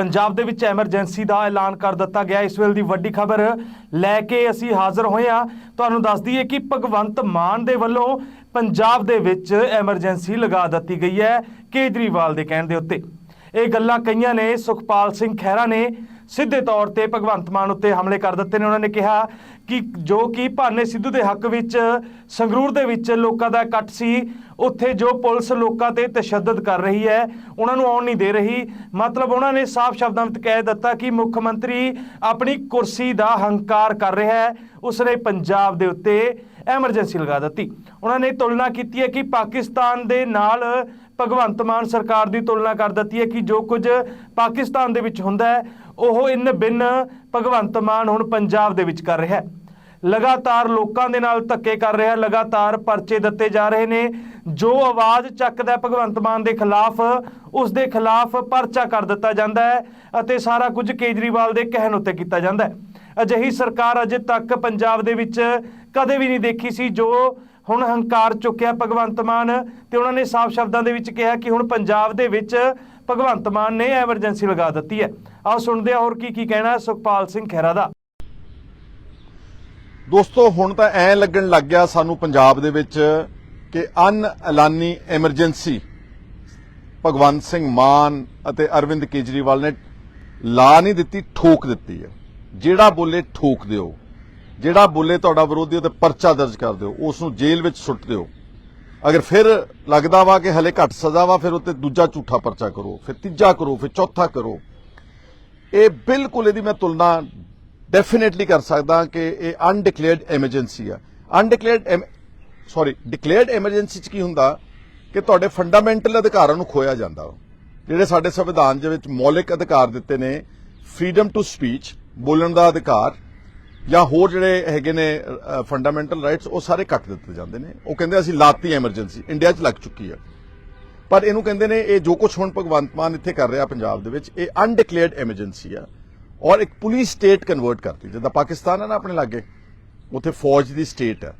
ਪੰਜਾਬ ਦੇ ਵਿੱਚ ਐਮਰਜੈਂਸੀ ਦਾ ਐਲਾਨ ਕਰ ਦਿੱਤਾ ਗਿਆ। ਇਸ ਵੇਲੇ ਦੀ ਵੱਡੀ ਖਬਰ ਲੈ ਕੇ ਅਸੀਂ ਹਾਜ਼ਰ ਹੋਏ ਹਾਂ। ਤੁਹਾਨੂੰ ਦੱਸ ਦਈਏ ਕਿ ਭਗਵੰਤ ਮਾਨ ਦੇ ਵੱਲੋਂ ਪੰਜਾਬ ਦੇ ਵਿੱਚ ਐਮਰਜੈਂਸੀ ਲਗਾ ਦਿੱਤੀ ਗਈ ਹੈ। ਕੇਜਰੀਵਾਲ ਦੇ ਕਹਿਣ ਦੇ ਉੱਤੇ। ਇਹ ਗੱਲਾਂ ਕਈਆਂ ਨੇ, ਸੁਖਪਾਲ ਸਿੰਘ ਖਹਿਰਾ ਨੇ ਸਿੱਧੇ ਤੌਰ ਤੇ ਭਗਵੰਤ ਮਾਨ ਉੱਤੇ ਹਮਲੇ ਕਰ ਦਿੱਤੇ ਨੇ। ਉਹਨਾਂ ਨੇ ਕਿਹਾ ਕਿ ਜੋ ਕਿ ਭਾਨੇ ਸਿੱਧੂ ਦੇ ਹੱਕ ਵਿੱਚ, ਸੰਗਰੂਰ ਦੇ ਵਿੱਚ ਲੋਕਾਂ ਦਾ ਇਕੱਠ ਸੀ। ਉੱਥੇ ਜੋ ਪੁਲਿਸ ਲੋਕਾਂ ਤੇ ਤਸ਼ੱਦਦ ਕਰ ਰਹੀ ਹੈ, ਉਹਨਾਂ ਨੂੰ ਆਉਣ ਨਹੀਂ ਦੇ ਰਹੀ। ਮਤਲਬ ਉਹਨਾਂ ਨੇ ਸਾਫ਼ ਸ਼ਬਦਾਂ ਵਿੱਚ ਕਹਿ ਦਿੱਤਾ ਕਿ ਮੁੱਖ ਮੰਤਰੀ ਆਪਣੀ ਕੁਰਸੀ ਦਾ ਹੰਕਾਰ ਕਰ ਰਿਹਾ ਹੈ। ਉਸਨੇ ਪੰਜਾਬ ਦੇ ਉੱਤੇ ਐਮਰਜੈਂਸੀ ਲਗਾ ਦਿੱਤੀ। ਉਹਨਾਂ ਨੇ ਤੁਲਨਾ ਕੀਤੀ ਹੈ ਕਿ ਪਾਕਿਸਤਾਨ ਦੇ ਨਾਲ ਭਗਵੰਤ ਮਾਨ ਸਰਕਾਰ ਦੀ ਤੁਲਨਾ ਕਰ ਦਿੱਤੀ ਹੈ ਕਿ ਜੋ ਕੁਝ ਪਾਕਿਸਤਾਨ ਦੇ ਵਿੱਚ ਹੁੰਦਾ ਹੈ ਉਹ ਇਨ ਬਿਨ ਭਗਵੰਤ ਮਾਨ ਹੁਣ ਪੰਜਾਬ ਦੇ ਵਿੱਚ ਕਰ ਰਿਹਾ ਹੈ। ਲਗਾਤਾਰ ਲੋਕਾਂ ਦੇ ਨਾਲ ਧੱਕੇ ਕਰ ਰਿਹਾ ਲਗਾਤਾਰ ਪਰਚੇ ਦਿੱਤੇ ਜਾ ਰਹੇ ਨੇ। ਜੋ ਆਵਾਜ਼ ਚੱਕਦਾ ਭਗਵੰਤ ਮਾਨ ਦੇ ਖਿਲਾਫ, ਉਸ ਦੇ ਖਿਲਾਫ ਪਰਚਾ ਕਰ ਦਿੱਤਾ ਜਾਂਦਾ ਹੈ ਅਤੇ ਸਾਰਾ ਕੁਝ ਕੇਜਰੀਵਾਲ ਦੇ ਕਹਿਣ ਉੱਤੇ ਕੀਤਾ ਜਾਂਦਾ ਹੈ। ਅਜਿਹੀ ਸਰਕਾਰ ਅਜੇ ਤੱਕ ਪੰਜਾਬ ਦੇ ਵਿੱਚ ਕਦੇ ਵੀ ਨਹੀਂ ਦੇਖੀ ਸੀ, ਜੋ ਹੁਣ ਹੰਕਾਰ ਚੁੱਕਿਆ ਭਗਵੰਤ ਮਾਨ ਤੇ ਉਹਨਾਂ ਨੇ ਸਾਫ਼ ਸ਼ਬਦਾਂ ਦੇ ਵਿੱਚ ਕਿਹਾ ਕਿ ਹੁਣ ਪੰਜਾਬ ਦੇ ਵਿੱਚ ਭਗਵੰਤ ਮਾਨ ਨੇ ਐਮਰਜੈਂਸੀ ਲਗਾ ਦਿੱਤੀ ਹੈ। ਆਓ ਸੁਣਦੇ ਹਾਂ ਹੋਰ ਕੀ ਕੀ ਕਹਿਣਾ ਸੁਖਪਾਲ ਸਿੰਘ ਖਹਿਰਾ ਦਾ। ਦੋਸਤੋ, ਹੁਣ ਤਾਂ ਐ ਲੱਗਣ ਲੱਗ ਗਿਆ ਸਾਨੂੰ ਪੰਜਾਬ ਦੇ ਵਿੱਚ ਕਿ ਅਨ ਐਲਾਨੀ ਐਮਰਜੈਂਸੀ ਭਗਵੰਤ ਸਿੰਘ ਮਾਨ ਅਤੇ ਅਰਵਿੰਦ ਕੇਜਰੀਵਾਲ ਨੇ ਲਾ ਨਹੀਂ ਦਿੱਤੀ, ਠੋਕ ਦਿੱਤੀ ਹੈ। ਜਿਹੜਾ ਬੋਲੇ ਠੋਕ ਦਿਓ। ਜਿਹੜਾ ਬੋਲੇ ਤੁਹਾਡਾ ਵਿਰੋਧੀ ਉਹਤੇ ਪਰਚਾ ਦਰਜ ਕਰ ਦਿਓ। ਉਸ ਨੂੰ ਜੇਲ੍ਹ ਵਿੱਚ ਸੁੱਟ ਦਿਓ। ਅਗਰ ਫਿਰ ਲੱਗਦਾ ਵਾ ਕਿ ਹਲੇ ਘੱਟ ਸਜ਼ਾ ਵਾ, ਫਿਰ ਉੱਤੇ ਦੂਜਾ ਝੂਠਾ ਪਰਚਾ ਕਰੋ, ਫਿਰ ਤੀਜਾ ਕਰੋ, ਫਿਰ ਚੌਥਾ ਕਰੋ। ਇਹ ਬਿਲਕੁਲ ਇਹਦੀ ਮੈਂ ਤੁਲਨਾ ਡੈਫੀਨਿਟਲੀ ਕਰ ਸਕਦਾ ਕਿ ਇਹ ਅਨਡਿਕਲੇਅਰਡ ਐਮਰਜੈਂਸੀ ਆ। ਅਨਡਿਕਲੇਅਰਡ ਸੌਰੀ ਡਿਕਲੇਅਰਡ ਐਮਰਜੈਂਸੀ ਚ ਕੀ ਹੁੰਦਾ ਕਿ ਤੁਹਾਡੇ ਫੰਡਾਮੈਂਟਲ ਅਧਿਕਾਰਾਂ ਨੂੰ ਖੋਇਆ ਜਾਂਦਾ ਜਿਹੜੇ ਸਾਡੇ ਸੰਵਿਧਾਨ ਦੇ ਵਿੱਚ ਮੌਲਿਕ ਅਧਿਕਾਰ ਦਿੱਤੇ ਨੇ ਫਰੀडम ਟੂ ਸਪੀਚ ਬੋਲਣ ਦਾ ਅਧਿਕਾਰ ਜਾਂ ਹੋਰ ਜਿਹੜੇ ਹੈਗੇ ਨੇ ਫੰਡਾਮੈਂਟਲ ਰਾਈਟਸ ਉਹ ਸਾਰੇ ਕੱਟ ਦਿੱਤੇ ਜਾਂਦੇ ਨੇ। ਉਹ ਕਹਿੰਦੇ ਅਸੀਂ ਲਾਤੀ ਐਮਰਜੈਂਸੀ ਇੰਡੀਆ 'ਚ ਲੱਗ ਚੁੱਕੀ ਆ ਪਰ ਇਹਨੂੰ ਕਹਿੰਦੇ ਨੇ, ਇਹ ਜੋ ਕੁਝ ਹੁਣ ਭਗਵੰਤ ਮਾਨ ਇੱਥੇ ਕਰ ਰਿਹਾ ਪੰਜਾਬ ਦੇ ਵਿੱਚ, ਇਹ ਅਨਡਿਕਲੇਅਰਡ ਐਮਰਜੈਂਸੀ ਆ। ਔਰ ਇੱਕ ਪੁਲਿਸ ਸਟੇਟ ਕਨਵਰਟ ਕਰਤੀ। ਜਿੱਦਾਂ ਪਾਕਿਸਤਾਨ ਹੈ ਨਾ ਆਪਣੇ ਲਾਗੇ, ਉੱਥੇ ਫੌਜ ਦੀ ਸਟੇਟ ਹੈ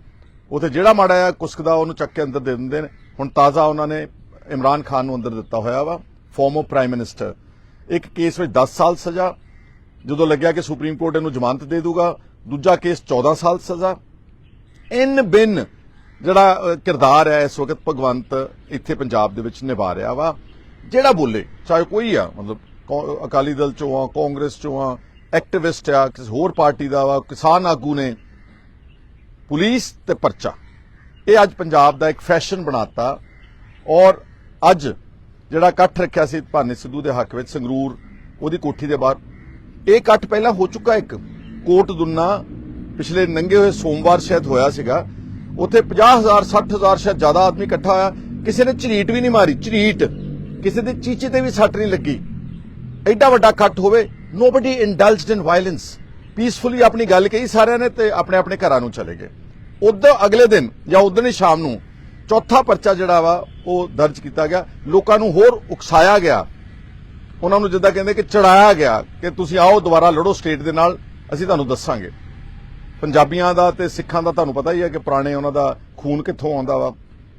ਉੱਥੇ ਜਿਹੜਾ ਮਾੜਾ ਆ ਕੁਸਕਦਾ ਉਹਨੂੰ ਚੱਕ ਕੇ ਅੰਦਰ ਦੇ ਦਿੰਦੇ ਨੇ। ਹੁਣ ਤਾਜ਼ਾ ਉਹਨਾਂ ਨੇ ਇਮਰਾਨ ਖਾਨ ਨੂੰ ਅੰਦਰ ਦਿੱਤਾ ਹੋਇਆ ਵਾ ਫਾਰਮਰ ਪ੍ਰਾਈਮ ਮਿਨਿਸਟਰ ਇੱਕ ਕੇਸ ਵਿੱਚ 10 ਸਾਲ ਸਜ਼ਾ। ਜਦੋਂ ਲੱਗਿਆ ਕਿ ਸੁਪਰੀਮ ਕੋਰਟ ਇਹਨੂੰ ਜ਼ਮਾਨਤ ਦੇ ਦੂਗਾ ਦੂਜਾ ਕੇਸ 14 ਸਾਲ ਸਜ਼ਾ। ਇਨ ਬਿਨ ਜਿਹੜਾ ਕਿਰਦਾਰ ਹੈ, ਇਸ ਵਕਤ ਭਗਵੰਤ ਇੱਥੇ ਪੰਜਾਬ ਦੇ ਵਿੱਚ ਨਿਭਾ ਰਿਹਾ ਵਾ। ਜਿਹੜਾ ਬੋਲੇ, ਚਾਹੇ ਕੋਈ ਆ, ਮਤਲਬ ਕੌ- ਅਕਾਲੀ ਦਲ ਚੋਂ ਆ, ਕਾਂਗਰਸ ਚੋਂ ਆ, ਐਕਟਿਵਿਸਟ ਆ, ਕਿਸੇ ਹੋਰ ਪਾਰਟੀ ਦਾ ਵਾ, ਕਿਸਾਨ ਆਗੂ ਨੇ, ਪੁਲਿਸ ਤੇ ਪਰਚਾ। ਇਹ ਅੱਜ ਪੰਜਾਬ ਦਾ ਇੱਕ ਫੈਸ਼ਨ ਬਣਾਤਾ ਔਰ ਅੱਜ ਜਿਹੜਾ ਇਕੱਠ ਰੱਖਿਆ ਸੀ ਭਾਨੇ ਸਿੱਧੂ ਦੇ ਹੱਕ ਵਿੱਚ ਸੰਗਰੂਰ, ਉਹਦੀ ਕੋਠੀ ਦੇ ਬਾਹਰ। ਇਹ ਇਕੱਠ ਪਹਿਲਾਂ ਹੋ ਚੁੱਕਾ ਇੱਕ। ਕੋਟ ਦੁੰਨਾ ਪਿਛਲੇ ਨੰਗੇ ਹੋਏ ਸੋਮਵਾਰ ਸ਼ਾਇਦ ਹੋਇਆ ਸੀਗਾ। ਉੱਥੇ 50000 60000 ਸ਼ਾਇਦ ਜ਼ਿਆਦਾ ਆਦਮੀ ਇਕੱਠਾ ਹੋਇਆ। ਕਿਸੇ ਨੇ ਝਰੀਟ ਵੀ ਨਹੀਂ ਮਾਰੀ, ਝਰੀਟ। ਕਿਸੇ ਦੇ ਚੀਚੇ ਤੇ ਵੀ ਸੱਟ ਨਹੀਂ ਲੱਗੀ। ਐਡਾ ਵੱਡਾ ਇਕੱਠ ਹੋਵੇ nobody indulged in violence peacefully ਆਪਣੀ ਗੱਲ ਕਹੀ ਸਾਰਿਆਂ ਨੇ ਤੇ ਆਪਣੇ ਆਪਣੇ ਘਰਾਂ ਨੂੰ ਚਲੇ ਗਏ। ਉਦੋਂ ਅਗਲੇ ਦਿਨ ਜਾਂ ਉਦੋਂ ਹੀ ਸ਼ਾਮ ਨੂੰ ਚੌਥਾ ਪਰਚਾ ਜਿਹੜਾ ਵਾ, ਉਹ ਦਰਜ ਕੀਤਾ ਗਿਆ। ਲੋਕਾਂ ਨੂੰ ਹੋਰ ਉਕਸਾਇਆ ਗਿਆ। ਉਹਨਾਂ ਨੂੰ ਜਿੱਦਾਂ ਕਹਿੰਦੇ ਕਿ ਚੜਾਇਆ ਗਿਆ ਕਿ ਤੁਸੀਂ ਆਓ, ਦੁਬਾਰਾ ਲੜੋ ਸਟੇਟ ਦੇ ਨਾਲ। ਅਸੀਂ ਤੁਹਾਨੂੰ ਦੱਸਾਂਗੇ। ਪੰਜਾਬੀਆਂ ਦਾ ਤੇ ਸਿੱਖਾਂ ਦਾ ਤੁਹਾਨੂੰ ਪਤਾ ਹੀ ਹੈ ਕਿ ਪੁਰਾਣੇ ਉਹਨਾਂ ਦਾ ਖੂਨ ਕਿੱਥੋਂ ਆਉਂਦਾ ਵਾ।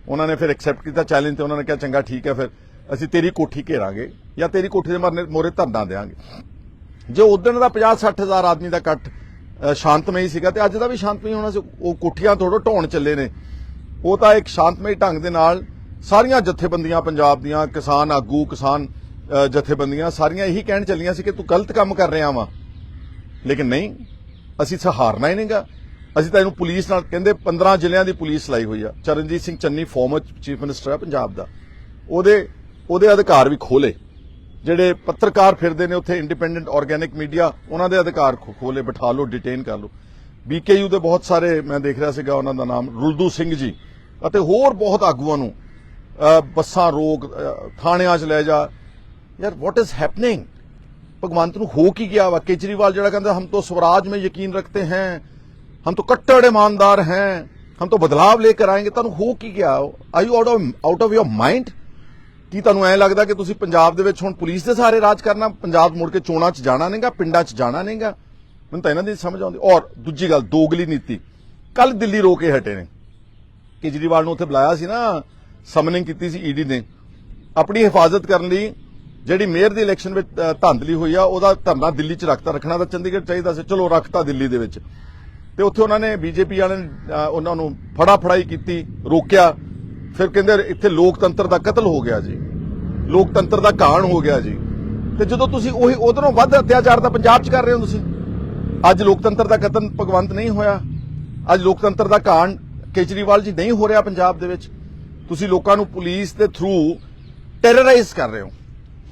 ਉਹਨਾਂ ਨੇ ਫਿਰ ਐਕਸੈਪਟ ਕੀਤਾ ਚੈਲੰਜ ਤੇ ਉਹਨਾਂ ਨੇ ਕਿਹਾ ਚੰਗਾ ਠੀਕ ਹੈ ਫਿਰ। ਅਸੀਂ ਤੇਰੀ ਕੋਠੀ ਘੇਰਾਂਗੇ ਜਾਂ ਤੇਰੀ ਕੋਠੀ ਦੇ ਮਰਨੇ ਮੋਰੇ ਧਰਨਾ ਦੇਾਂਗੇ ਜੇ ਉਦੋਂ ਦਾ 50 60 ਹਜ਼ਾਰ ਆਦਮੀ ਦਾ ਇਕੱਠ ਸ਼ਾਂਤਮਈ ਸੀਗਾ ਤੇ ਅੱਜ ਦਾ ਵੀ ਸ਼ਾਂਤਮਈ ਹੋਣਾ ਸੀ। ਉਹ ਕੋਠੀਆਂ ਥੋੜੋ ਢਾਉਣ ਚੱਲੇ ਨੇ। ਉਹ ਤਾਂ ਇੱਕ ਸ਼ਾਂਤਮਈ ਢੰਗ ਦੇ ਨਾਲ ਸਾਰੀਆਂ ਜਥੇਬੰਦੀਆਂ ਪੰਜਾਬ ਦੀਆਂ ਕਿਸਾਨ ਆਗੂ ਕਿਸਾਨ ਜਥੇਬੰਦੀਆਂ ਸਾਰੀਆਂ ਇਹੀ ਕਹਿਣ ਚੱਲੀਆਂ ਸੀ ਕਿ ਤੂੰ ਗਲਤ ਕੰਮ ਕਰ ਰਿਹਾ ਵਾ। ਲੇਕਿਨ ਨਹੀਂ, ਅਸੀਂ ਸਹਾਰਨਾ ਹੀ ਨਹੀਂਗਾ। ਅਸੀਂ ਤਾਂ ਇਹਨੂੰ ਪੁਲਿਸ ਨਾਲ ਕਹਿੰਦੇ 15 ਜ਼ਿਲ੍ਹਿਆਂ ਦੀ ਪੁਲਿਸ ਲਾਈ ਹੋਈ ਆ। Charanjit Singh Channi former chief minister ਆ ਪੰਜਾਬ ਦਾ। ਉਹਦੇ ਉਹਦੇ ਅਧਿਕਾਰ ਵੀ ਖੋਲੇ। ਜਿਹੜੇ ਪੱਤਰਕਾਰ ਫਿਰਦੇ ਨੇ ਉੱਥੇ ਇੰਡੀਪੈਂਡੈਂਟ ਆਰਗੈਨਿਕ ਮੀਡੀਆ ਉਹਨਾਂ ਦੇ ਅਧਿਕਾਰ ਖੋ- ਖੋਲੇ, ਬਿਠਾ ਲਓ ਡਿਟੇਨ ਕਰ ਲਓ। ਬੀਕੇਯੂ ਦੇ ਬਹੁਤ ਸਾਰੇ ਮੈਂ ਦੇਖ ਰਿਹਾ ਸੀਗਾ ਉਹਨਾਂ ਦਾ ਨਾਮ, ਰੁਲਦੂ ਸਿੰਘ ਜੀ ਅਤੇ ਹੋਰ ਬਹੁਤ ਆਗੂਆਂ ਨੂੰ ਬੱਸਾਂ ਰੋਕ ਥਾਣਿਆਂ 'ਚ ਲੈ ਜਾ। ਯਾਰ ਵਾਟ ਇਜ਼ ਹੈਪਨਿੰਗ ਭਗਵੰਤ ਨੂੰ ਹੋ ਕੀ ਗਿਆ ਵਾ? ਕੇਜਰੀਵਾਲ ਜਿਹੜਾ ਕਹਿੰਦਾ, ਹਮ ਤੋਂ ਸਵਰਾਜ ਮੇ ਯਕੀਨ ਰੱਖਤੇ ਹੈ। ਹਮ ਤੋਂ ਕੱਟੜ ਇਮਾਨਦਾਰ ਹੈ। ਹਮ ਤੋਂ ਬਦਲਾਵ ਲੈ ਕੇ ਆਏਗੇ। ਤੁਹਾਨੂੰ ਹੋ ਕੀ ਗਿਆ? Are you out of out of your mind ਕੀ ਤੁਹਾਨੂੰ ਐ ਲੱਗਦਾ ਕਿ ਤੁਸੀਂ ਪੰਜਾਬ ਦੇ ਵਿੱਚ ਹੁਣ ਪੁਲਿਸ ਦੇ ਸਾਰੇ ਰਾਜ ਕਰਨਾ, ਪੰਜਾਬ ਮੁੜ ਕੇ ਚੋਣਾਂ 'ਚ ਜਾਣਾ ਨਹੀਂਗਾ, ਪਿੰਡਾਂ 'ਚ ਜਾਣਾ ਨਹੀਂਗਾ? ਮੈਨੂੰ ਤਾਂ ਇਹਨਾਂ ਦੀ ਸਮਝ ਆਉਂਦੀ। ਔਰ ਦੂਜੀ ਗੱਲ, ਦੋਗਲੀ ਨੀਤੀ। ਕੱਲ ਦਿੱਲੀ ਰੋ ਕੇ ਹਟੇ ਨੇ। ਕੇਜਰੀਵਾਲ ਨੂੰ ਉੱਥੇ ਬੁਲਾਇਆ ਸੀ ਨਾ, ਸਮਨਿੰਗ ਕੀਤੀ ਸੀ ਈਡੀ ਨੇ। ਆਪਣੀ ਹਿਫਾਜ਼ਤ ਕਰਨ ਲਈ ਜਿਹੜੀ ਮੇਅਰ ਦੀ ਇਲੈਕਸ਼ਨ ਵਿੱਚ ਅ, ਧਾਂਦਲੀ ਹੋਈ ਆ ਉਹਦਾ ਧਰਨਾ ਦਿੱਲੀ 'ਚ ਰੱਖਤਾ ਰੱਖਣਾ ਤਾਂ ਚੰਡੀਗੜ੍ਹ ਚਾਹੀਦਾ ਸੀ। ਚਲੋ ਰੱਖਤਾ ਦਿੱਲੀ ਦੇ ਵਿੱਚ। ਤੇ ਉੱਥੇ ਉਹਨਾਂ ਨੇ ਬੀਜੇਪੀ ਵਾਲਿਆਂ ਨੇ ਅ, ਉਹਨਾਂ ਨੂੰ ਫੜਾ ਫੜਾਈ ਕੀਤੀ ਰੋਕਿਆ। ਫਿਰ ਕਹਿੰਦੇ ਇੱਥੇ ਲੋਕਤੰਤਰ ਦਾ ਕਤਲ ਹੋ ਗਿਆ ਜੀ। ਲੋਕਤੰਤਰ ਦਾ ਘਾਣ ਹੋ ਗਿਆ ਜੀ। ਤੇ ਜਦੋਂ ਤੁਸੀਂ ਉਹੀ ਉਧਰੋਂ ਵੱਧ ਅਤਿਆਚਾਰ ਤਾਂ ਪੰਜਾਬ 'ਚ ਕਰ ਰਹੇ ਹੋ ਤੁਸੀਂ। ਅੱਜ ਲੋਕਤੰਤਰ ਦਾ ਕਤਲ ਭਗਵੰਤ ਨਹੀਂ ਹੋਇਆ। ਅੱਜ ਲੋਕਤੰਤਰ ਦਾ ਘਾਣ ਕੇਜਰੀਵਾਲ ਜੀ ਨਹੀਂ ਹੋ ਰਿਹਾ ਪੰਜਾਬ ਦੇ ਵਿੱਚ। ਤੁਸੀਂ ਲੋਕਾਂ ਨੂੰ ਪੁਲਿਸ ਦੇ ਥਰੂ ਟੈਰਰਾਈਜ਼ ਕਰ ਰਹੇ ਹੋ।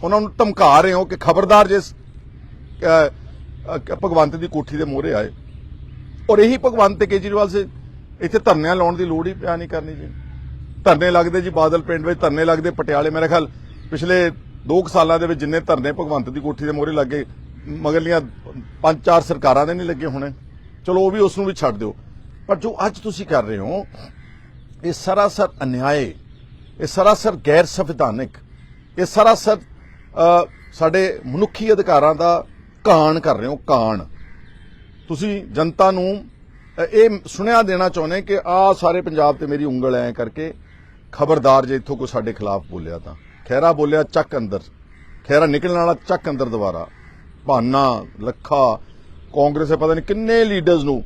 ਉਹਨਾਂ ਨੂੰ ਧਮਕਾ ਰਹੇ ਹੋ ਕਿ ਖਬਰਦਾਰ ਜੇ ਭਗਵੰਤ ਦੀ ਕੋਠੀ ਦੇ ਮੋਹਰੇ ਆਏ। ਔਰ ਇਹੀ ਭਗਵੰਤ ਤੇ ਕੇਜਰੀਵਾਲ ਸੇ। ਇੱਥੇ ਧਰਨਿਆਂ ਲਾਉਣ ਦੀ ਲੋੜ ਹੀ ਪਿਆ ਨਹੀਂ ਕਰਨੀ ਜੀ। ਧਰਨੇ ਲੱਗਦੇ ਜੀ ਬਾਦਲ ਪਿੰਡ ਵਿੱਚ, ਧਰਨੇ ਲੱਗਦੇ ਪਟਿਆਲੇ। ਮੇਰੇ ਖਿਆਲ ਪਿਛਲੇ 2 ਸਾਲਾਂ ਦੇ ਵਿੱਚ ਜਿੰਨੇ ਧਰਨੇ ਭਗਵੰਤ ਦੀ ਕੋਠੀ ਦੇ ਮੋਹਰੇ ਲੱਗੇ ਮਗਰਲੀਆਂ ਪੰਜ ਚਾਰ ਸਰਕਾਰਾਂ ਦੇ ਨਹੀਂ ਲੱਗੇ ਹੋਣੇ। ਚਲੋ ਉਹ ਵੀ ਉਸ ਨੂੰ ਵੀ ਛੱਡ ਦਿਓ। ਪਰ ਜੋ ਅੱਜ ਤੁਸੀਂ ਕਰ ਰਹੇ ਹੋ, ਇਹ ਸਰਾਸਰ ਅਨਿਆਏ, ਇਹ ਸਰਾਸਰ ਗੈਰ ਸੰਵਿਧਾਨਿਕ, ਇਹ ਸਰਾਸਰ ਸਾਡੇ ਮਨੁੱਖੀ ਅਧਿਕਾਰਾਂ ਦਾ ਕਾਣ ਕਰ ਰਹੇ ਹੋ, ਕਾਣ। ਤੁਸੀਂ ਜਨਤਾ ਨੂੰ ਇਹ ਸੁਣਿਆ ਦੇਣਾ ਚਾਹੁੰਦੇ ਕਿ ਆ ਸਾਰੇ ਪੰਜਾਬ ਤੇ ਮੇਰੀ ਉਂਗਲ ਐ ਕਰਕੇ ਖਬਰਦਾਰ ਜੇ ਇੱਥੋਂ ਕੋਈ ਸਾਡੇ ਖਿਲਾਫ ਬੋਲਿਆ ਤਾਂ। ਖੈਰਾ ਬੋਲਿਆ ਚੱਕ ਅੰਦਰ। ਖੈਰਾ ਨਿਕਲਣ ਵਾਲਾ ਚੱਕ ਅੰਦਰ ਦੁਬਾਰਾ। ਭਾਨਾ, ਲੱਖਾ, ਕਾਂਗਰਸ ਦੇ ਪਤਾ ਨਹੀਂ ਕਿੰਨੇ ਲੀਡਰਸ ਨੂੰ।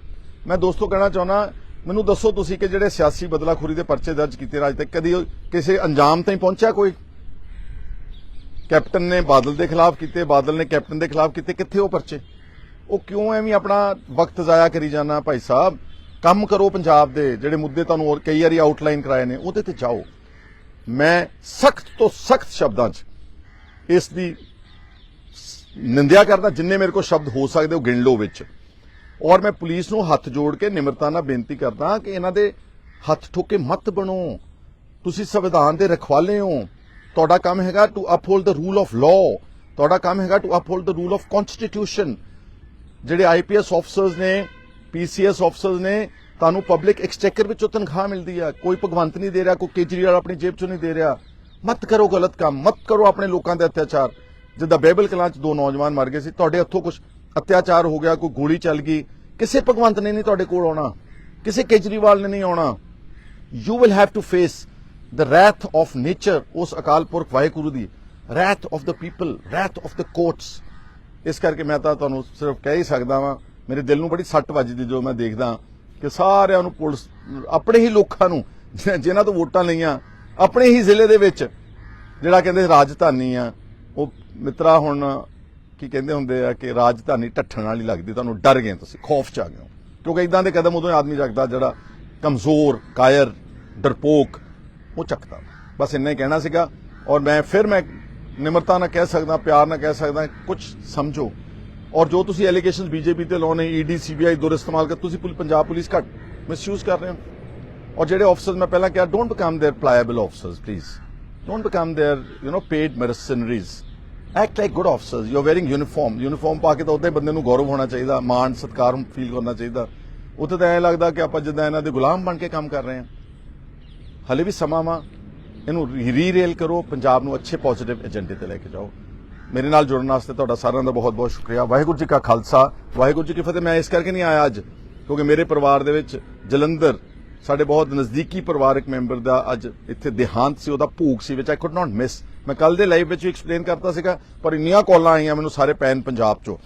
ਮੈਂ ਦੋਸਤੋ ਕਹਿਣਾ ਚਾਹੁੰਦਾ, ਮੈਨੂੰ ਦੱਸੋ ਤੁਸੀਂ ਕਿ ਜਿਹੜੇ ਸਿਆਸੀ ਬਦਲਾਖੋਰੀ ਦੇ ਪਰਚੇ ਦਰਜ ਕੀਤੇ ਰਾਜ ਤੱਕ ਕਦੀ ਕਿਸੇ ਅੰਜਾਮ ਤਾਈਂ ਪਹੁੰਚਿਆ ਕੋਈ? ਕੈਪਟਨ ਨੇ ਬਾਦਲ ਦੇ ਖਿਲਾਫ ਕੀਤੇ, ਬਾਦਲ ਨੇ ਕੈਪਟਨ ਦੇ ਖਿਲਾਫ ਕੀਤੇ, ਕਿੱਥੇ ਉਹ ਪਰਚੇ? ਉਹ ਕਿਉਂ ਐਵੇਂ ਆਪਣਾ ਵਕਤ ਜ਼ਾਇਆ ਕਰੀ ਜਾਣਾ ਭਾਈ ਸਾਹਿਬ? ਕੰਮ ਕਰੋ ਪੰਜਾਬ ਦੇ, ਜਿਹੜੇ ਮੁੱਦੇ ਤੁਹਾਨੂੰ ਕਈ ਵਾਰੀ ਆਊਟਲਾਈਨ ਕਰਾਏ ਨੇ, ਉਹਦੇ ਤੇ ਜਾਓ। ਮੈਂ ਸਖਤ ਤੋਂ ਸਖਤ ਸ਼ਬਦਾਂ 'ਚ ਇਸ ਦੀ ਨਿੰਦਿਆ ਕਰਦਾ, ਜਿੰਨੇ ਮੇਰੇ ਕੋਲ ਸ਼ਬਦ ਹੋ ਸਕਦੇ ਉਹ ਗਿਣ ਲਓ ਵਿੱਚ। ਔਰ ਮੈਂ ਪੁਲਿਸ ਨੂੰ ਹੱਥ ਜੋੜ ਕੇ ਨਿਮਰਤਾ ਨਾਲ ਬੇਨਤੀ ਕਰਦਾ ਕਿ ਇਹਨਾਂ ਦੇ ਹੱਥ ਠੋਕੇ ਮਤ ਬਣੋ। ਤੁਸੀਂ ਸੰਵਿਧਾਨ ਦੇ ਰਖਵਾਲੇ ਹੋ। ਤੁਹਾਡਾ ਕੰਮ ਹੈਗਾ to uphold the rule of law ਤੁਹਾਡਾ ਕੰਮ ਹੈਗਾ to uphold the rule of constitution ਜਿਹੜੇ ਆਈਪੀਐਸ ਆਫਸਰਸ ਨੇ ਪੀਸੀਐਸ ਆਫਸਰਸ ਨੇ, ਤੁਹਾਨੂੰ ਪਬਲਿਕ ਐਕਸਚੇਕਰ ਵਿੱਚੋਂ ਤਨਖਾਹ ਮਿਲਦੀ ਆ। ਕੋਈ ਭਗਵੰਤ ਨਹੀਂ ਦੇ ਰਿਹਾ, ਕੋਈ ਕੇਜਰੀਵਾਲ ਆਪਣੀ ਜੇਬ ਚੋਂ ਨਹੀਂ ਦੇ ਰਿਹਾ। ਮਤ ਕਰੋ ਗਲਤ ਕੰਮ, ਮਤ ਕਰੋ ਆਪਣੇ ਲੋਕਾਂ ਦੇ ਅਤਿਆਚਾਰ। ਜਿੱਦਾਂ ਬੇਬਲ ਕਲਾਂ ਚ ਦੋ ਨੌਜਵਾਨ ਮਰ ਗਏ ਸੀ, ਤੁਹਾਡੇ ਹੱਥੋਂ ਕੁਝ ਅਤਿਆਚਾਰ ਹੋ ਗਿਆ, ਕੋਈ ਗੋਲੀ ਚੱਲ ਗਈ। ਕਿਸੇ ਭਗਵੰਤ ਨੇ ਨਹੀਂ ਤੁਹਾਡੇ ਕੋਲ ਆਉਣਾ, ਕਿਸੇ ਕੇਜਰੀਵਾਲ ਨੇ ਨਹੀਂ ਆਉਣਾ। You will have to face the wrath of nature ਉਸ ਅਕਾਲ ਪੁਰਖ ਵਾਹਿਗੁਰੂ ਦੀ wrath of the people wrath of the courts ਇਸ ਕਰਕੇ ਮੈਂ ਤਾਂ ਤੁਹਾਨੂੰ ਸਿਰਫ ਕਹਿ ਹੀ ਸਕਦਾ ਵਾਂ, ਮੇਰੇ ਦਿਲ ਨੂੰ ਬੜੀ ਸੱਟ ਵੱਜਦੀ ਜੋ ਮੈਂ ਦੇਖਦਾ ਕਿ ਸਾਰਿਆਂ ਨੂੰ ਪੁਲਿਸ, ਆਪਣੇ ਹੀ ਲੋਕਾਂ ਨੂੰ, ਜਿ- ਜਿਨ੍ਹਾਂ ਤੋਂ ਵੋਟਾਂ ਲਈਆਂ, ਆਪਣੇ ਹੀ ਜ਼ਿਲ੍ਹੇ ਦੇ ਵਿੱਚ, ਜਿਹੜਾ ਕਹਿੰਦੇ ਰਾਜਧਾਨੀ ਆ, ਉਹ ਮਿੱਤਰਾ ਹੁਣ ਕੀ ਕਹਿੰਦੇ ਹੁੰਦੇ ਆ ਕਿ ਰਾਜਧਾਨੀ ਢੱਠਣ ਵਾਲੀ ਲੱਗਦੀ, ਤੁਹਾਨੂੰ ਡਰ ਗਏ ਤੁਸੀਂ, ਖੌਫ ਚ ਆ ਗਏ ਹੋ। ਕਿਉਂਕਿ ਇਦਾਂ ਦੇ ਕਦਮ ਉਦੋਂ ਆਦਮੀ ਰੱਖਦਾ ਜਿਹੜਾ ਕਮਜ਼ੋਰ, ਕਾਇਰ, ਡਰਪੋਕ ਉਹ ਚੱਕਦਾ ਬਸ ਇੰਨਾ ਹੀ ਕਹਿਣਾ ਸੀਗਾ ਔਰ ਮੈਂ ਫਿਰ ਮੈਂ ਨਿਮਰਤਾ ਨਾਲ ਕਹਿ ਸਕਦਾ ਪਿਆਰ ਨਾਲ ਕਹਿ ਸਕਦਾ ਕੁਝ ਸਮਝੋ ਔਰ ਜੋ ਤੁਸੀਂ ਐਲੀਗੇਸ਼ਨਸ ਬੀਜੇਪੀ ਤੇ ਲਾਉਣੇ ਈਡੀ ਸੀਬੀਆਈ ਦੁਰ ਇਸਤੇਮਾਲ ਕਰ ਤੁਸੀਂ ਪੁਲ- ਪੰਜਾਬ ਪੁਲਿਸ ਘੱਟ ਮਿਸਯੂਜ਼ ਕਰ ਰਹੇ ਹੋ ਔਰ ਜਿਹੜੇ ਆਫਸਰਸ ਮੈਂ ਪਹਿਲਾਂ ਕਿਹਾ don't become their pliable officers please don't become their you know paid mercenaries act like good officers you are wearing uniform uniform ਪਾ ਕੇ ਤਾਂ ਉਹਦੇ ਬੰਦੇ ਨੂੰ ਗੌਰਵ ਹੋਣਾ ਚਾਹੀਦਾ ਮਾਣ ਸਤਿਕਾਰ ਫੀਲ ਕਰਨਾ ਚਾਹੀਦਾ ਉੱਥੇ ਤਾਂ ਐਂ ਲੱਗਦਾ ਕਿ ਆਪਾਂ ਜਿੱਦਾਂ ਇਹਨਾਂ ਦੇ ਗੁਲਾਮ ਬਣ ਕੇ ਕੰਮ ਕਰ ਰਹੇ ਹਾਂ ਹਲੇ ਵੀ ਸਮਾਂ ਵਾ, ਇਹਨੂੰ ਰੀਰੇਲ ਕਰੋ, ਪੰਜਾਬ ਨੂੰ ਅੱਛੇ ਪੋਜ਼ਿਟਿਵ ਏਜੰਡੇ ਤੇ ਲੈ ਕੇ ਜਾਓ। ਮੇਰੇ ਨਾਲ ਜੁੜਨ ਵਾਸਤੇ ਤੁਹਾਡਾ ਸਾਰਿਆਂ ਦਾ ਬਹੁਤ ਬਹੁਤ ਸ਼ੁਕਰੀਆ। ਵਾਹਿਗੁਰੂ ਜੀ ਕਾ ਖਾਲਸਾ, ਵਾਹਿਗੁਰੂ ਜੀ ਕੀ ਫਤਿਹ। ਮੈਂ ਇਸ ਕਰਕੇ ਨਹੀਂ ਆਇਆ ਅੱਜ, ਕਿਉਂਕਿ ਮੇਰੇ ਪਰਿਵਾਰ ਦੇ ਵਿੱਚ ਜਲੰਧਰ, ਸਾਡੇ ਬਹੁਤ ਨਜ਼ਦੀਕੀ ਪਰਿਵਾਰਕ ਮੈਂਬਰ ਦਾ ਅੱਜ ਇੱਥੇ ਦੇਹਾਂਤ ਸੀ, ਉਹਦਾ ਭੋਗ ਸੀ ਵਿੱਚ ਆਈ ਕੁਡ ਨਾਟ ਮਿਸ ਮੈਂ ਕੱਲ ਦੇ ਲਾਈਵ ਵਿੱਚ ਵੀ ਐਕਸਪਲੇਨ ਕਰਤਾ ਸੀਗਾ, ਪਰ ਇੰਨੀਆਂ ਕਾਲਾਂ ਆਈਆਂ ਮੈਨੂੰ ਸਾਰੇ ਪੈਨ ਪੰਜਾਬ ਚੋਂ,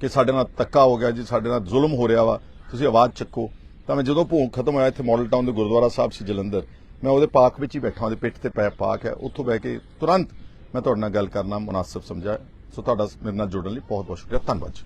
ਕਿ ਸਾਡੇ ਨਾਲ ਧੱਕਾ ਹੋ ਗਿਆ ਜੀ, ਸਾਡੇ ਨਾਲ ਜ਼ੁਲਮ ਹੋ ਰਿਹਾ ਵਾ। ਤੁਸੀਂ ਆਵਾਜ਼ ਚੱਕੋ। ਤਾਂ ਮੈਂ ਜਦੋਂ ਭੋਗ ਖਤਮ ਹੋਇਆ ਇੱਥੇ ਮਾਡਲ ਟਾਊਨ ਦੇ ਗੁਰਦੁਆਰਾ ਸਾਹਿਬ ਸੀ ਜਲੰਧਰ, ਮੈਂ ਉਹਦੇ ਪਾਕ ਵਿੱਚ ਹੀ ਬੈਠਾ, ਉਹਦੇ ਪਿੱਠ ਤੇ ਪੈ ਪਾਕ ਹੈ, ਉੱਥੋਂ ਬਹਿ ਕੇ ਤੁਰੰਤ ਮੈਂ ਤੁਹਾਡੇ ਨਾਲ ਗੱਲ ਕਰਨਾ, ਮੁਨਾਸਬ ਸਮਝਿਆ। ਸੋ ਤੁਹਾਡਾ ਮੇਰੇ ਨਾਲ ਜੁੜਨ ਲਈ ਬਹੁਤ ਬਹੁਤ ਸ਼ੁਕਰੀਆ। ਧੰਨਵਾਦ ਜੀ।